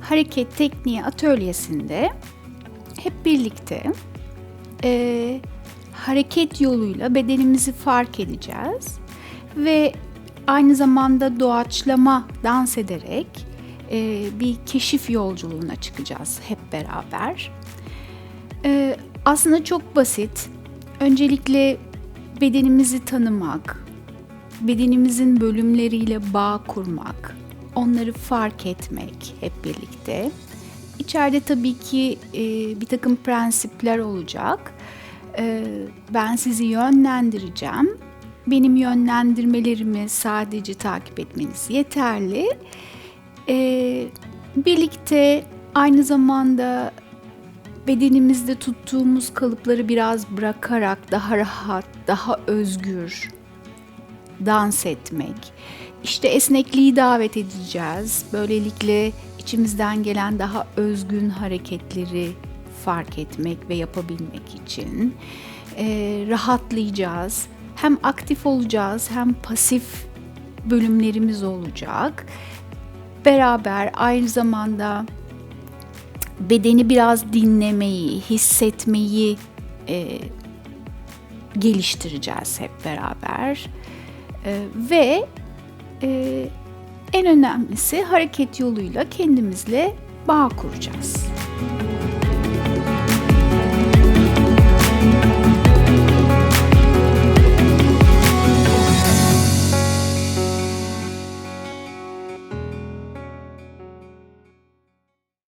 hareket tekniği atölyesinde hep birlikte e, hareket yoluyla bedenimizi fark edeceğiz ve aynı zamanda doğaçlama dans ederek e, bir keşif yolculuğuna çıkacağız hep beraber. E, aslında çok basit. Öncelikle bedenimizi tanımak, bedenimizin bölümleriyle bağ kurmak, onları fark etmek hep birlikte. İçeride tabii ki e, bir takım prensipler olacak. E, ben sizi yönlendireceğim. Benim yönlendirmelerimi sadece takip etmeniz yeterli. E, birlikte aynı zamanda bedenimizde tuttuğumuz kalıpları biraz bırakarak daha rahat, daha özgür dans etmek. İşte esnekliği davet edeceğiz. Böylelikle içimizden gelen daha özgün hareketleri fark etmek ve yapabilmek için Ee, rahatlayacağız. Hem aktif olacağız hem pasif bölümlerimiz olacak. Beraber aynı zamanda bedeni biraz dinlemeyi, hissetmeyi e, geliştireceğiz hep beraber. E, ve e, en önemlisi hareket yoluyla kendimizle bağ kuracağız.